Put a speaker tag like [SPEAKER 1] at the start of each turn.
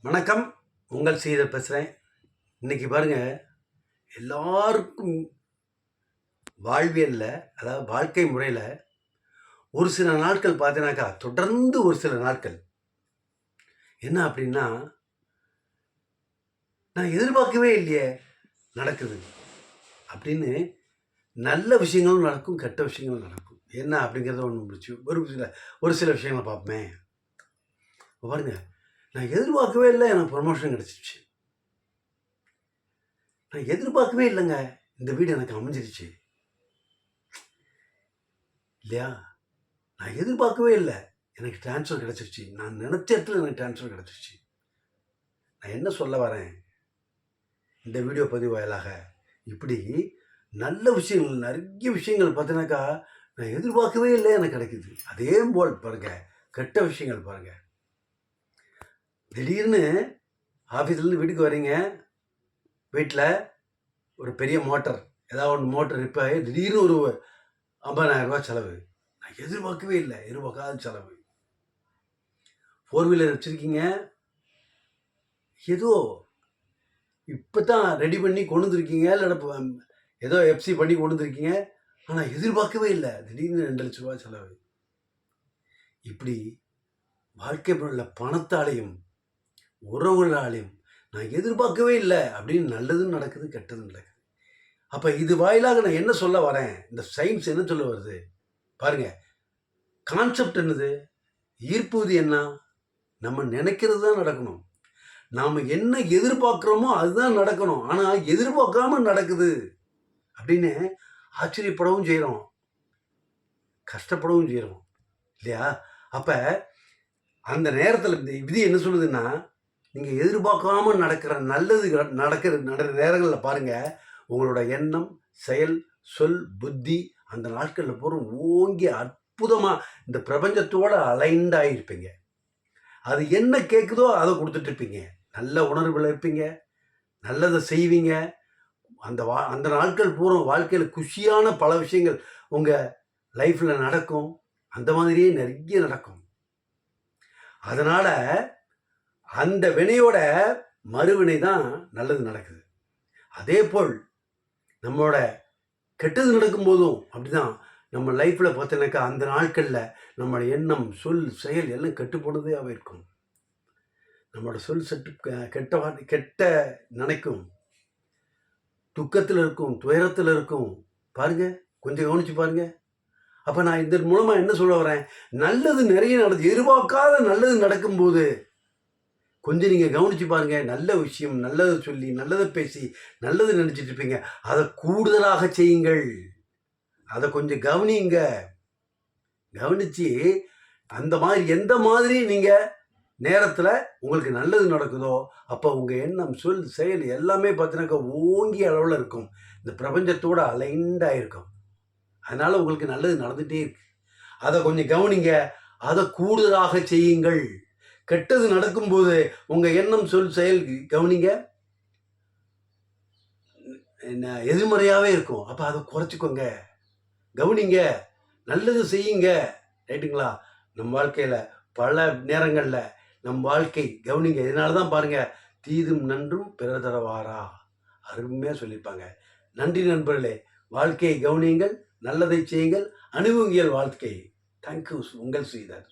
[SPEAKER 1] வணக்கம். உங்கள் சீதர் பேசுகிறேன் இன்னைக்கு பாருங்கள் எல்லாருக்கும் வாழ்வியலில் அதாவது வாழ்க்கை முறையில் ஒரு சில நாட்கள் பார்த்தீங்கன்னாக்கா தொடர்ந்து ஒரு சில நாட்கள். என்ன அப்படின்னா நான் எதிர்பார்க்கவே இல்லையே நடக்குது. அப்படின்னு நல்ல விஷயங்களும் நடக்கும் கெட்ட விஷயங்களும் நடக்கும். என்ன அப்படிங்கிறத ஒன்று முடிச்சு ஒரு சில ஒரு சில விஷயங்களை பார்ப்போமே. பாருங்கள் நான் எதிர்பார்க்கவே இல்லை எனக்கு ப்ரொமோஷன் கிடச்சிருச்சு. நான் எதிர்பார்க்கவே இல்லைங்க. இந்த வீடு எனக்கு அமைஞ்சிருச்சு. இல்லையா? நான் எதிர்பார்க்கவே இல்லை. எனக்கு ட்ரான்ஸ்ஃபர் கிடச்சிருச்சு. நான் நினச்ச இடத்துல எனக்கு ட்ரான்ஸ்ஃபர் கிடச்சிருச்சு. நான் என்ன சொல்ல வரேன்? இந்த வீடியோ பதிவு வாயிலாக இப்படி நல்ல விஷயங்கள் நிறைய விஷயங்கள் பார்த்தினாக்கா நான் எதிர்பார்க்கவே இல்லை எனக்கு கிடைக்குது. அதே போல் பாருங்கள் கெட்ட விஷயங்கள் பாருங்கள் திடீர்னு ஆஃபீஸ்லேருந்து வீட்டுக்கு வரீங்க வீட்டில் ஒரு பெரிய மோட்டர் ஏதாவது ஒன்று மோட்டர் ரிப்பேர் ஆகி திடீர்னு ஒரு ஐம்பதாயிரரூபா செலவு. நான் எதிர்பார்க்கவே இல்லை எதிர்பார்க்காத செலவு. ஃபோர் வீலர் வச்சுருக்கீங்க. ஏதோ இப்போ தான் ரெடி பண்ணி கொண்டு வந்துருக்கீங்க இல்லைன்னா ஏதோ எஃப்சி பண்ணி கொண்டு வந்துருக்கீங்க. ஆனால் எதிர்பார்க்கவே இல்லை திடீர்னு ரெண்டு லட்ச ரூபா செலவு. இப்படி வாழ்க்கை உள்ள பணத்தாலையும் உறவுகளாலையும். நான் எதிர்பார்க்கவே இல்லை அப்படின்னு நல்லதும் நடக்குது கெட்டதும் நடக்குது. அப்போ இது வாயிலாக நான் என்ன சொல்ல வரேன்? இந்த சயின்ஸ் என்ன சொல்ல வருது? பாருங்க கான்செப்ட் என்னது? ஈர்ப்புவது என்ன? நம்ம நினைக்கிறது தான் நடக்கணும். நாம் என்ன எதிர்பார்க்குறோமோ அதுதான் நடக்கணும். ஆனால் எதிர்பார்க்காம நடக்குது அப்படின்னு ஆச்சரியப்படவும் செய்கிறோம் கஷ்டப்படவும் செய்கிறோம் இல்லையா? அப்போ அந்த நேரத்தில் இந்த விதி என்ன சொல்லுதுன்னா நீங்கள் எதிர்பார்க்காம நடக்கிற நல்லது நடக்கிற நடக்கிற நேரங்களில் பாருங்கள் உங்களோட எண்ணம் செயல் சொல் புத்தி அந்த நாட்களில் பூரா ஓங்கி அற்புதமாக இந்த பிரபஞ்சத்தோடு அலைண்டாக இருப்பீங்க. அது என்ன கேட்குதோ அதை கொடுத்துட்ருப்பீங்க நல்ல உணர்வில் இருப்பீங்க. நல்லதை செய்வீங்க. அந்த வா அந்த நாட்கள் பூரா வாழ்க்கையில் குஷியான பல விஷயங்கள் உங்கள் லைஃப்பில் நடக்கும். அந்த மாதிரியே நிறைய நடக்கும். அதனால் அந்த வினையோட மறுவினை தான் நல்லது நடக்குது. அதே போல் நம்மளோட கெட்டது நடக்கும்போதும் அப்படிதான். நம்ம லைஃப்பில் பார்த்தீங்கன்னாக்கா அந்த நாட்களில் நம்மளோட எண்ணம் சொல் செயல் எல்லாம் கெட்டு போனதாகவே இருக்கும். நம்மளோட சொல் சட்டு க- கெட்ட வார்த்தை கெட்ட நினைக்கும். துக்கத்தில் இருக்கும் துயரத்தில் இருக்கும். பாருங்க கொஞ்சம் கவனித்து பாருங்கள் அப்போ நான் இதன் மூலமாக என்ன சொல்ல வரேன்? நல்லது நிறைய நடக்குது. எதிர்பார்க்காத நல்லது நடக்கும்போது கொஞ்சம் நீங்கள் கவனிச்சு பாருங்கள் நல்ல விஷயம் நல்லதை சொல்லி நல்லதை பேசி நல்லது நினச்சிட்டு இருப்பீங்க. அதை கூடுதலாக செய்யுங்கள். அதை கொஞ்சம் கவனியுங்க கவனிச்சு அந்த மாதிரி எந்த மாதிரி நீங்கள் நேரத்தில் உங்களுக்கு நல்லது நடக்குதோ அப்போ உங்கள் எண்ணம் சொல் செயல் எல்லாமே பார்த்தீங்கன்னாக்கா ஓங்கிய அளவில் இருக்கும். இந்த பிரபஞ்சத்தோட அலைண்டாக இருக்கும். அதனால் உங்களுக்கு நல்லது நடந்துகிட்டே இருக்கு. அதை கொஞ்சம் கவனிங்க. அதை கூடுதலாக செய்யுங்கள். கெட்டது நடக்கும்போது உங்கள் எண்ணம் சொல் செயல் கவனிங்க. என்ன எதிர்மறையாகவே இருக்கும். அப்போ அதை குறைச்சிக்கோங்க. கவனிங்க. நல்லது செய்யுங்க. ரைட்டுங்களா? நம்ம வாழ்க்கையில் பல நேரங்களில் நம் வாழ்க்கை கவனிங்க. இதனால தான் பாருங்கள் தீதும் நன்றும் பிறர் தரவாரா? அருமையாக சொல்லியிருப்பாங்க. நன்றி நண்பர்களே. வாழ்க்கையை கவனியுங்கள் நல்லதை செய்யுங்கள் அனுபவிங்கள் வாழ்க்கை. தேங்க்யூ உங்கள் ஸ்ரீதர்.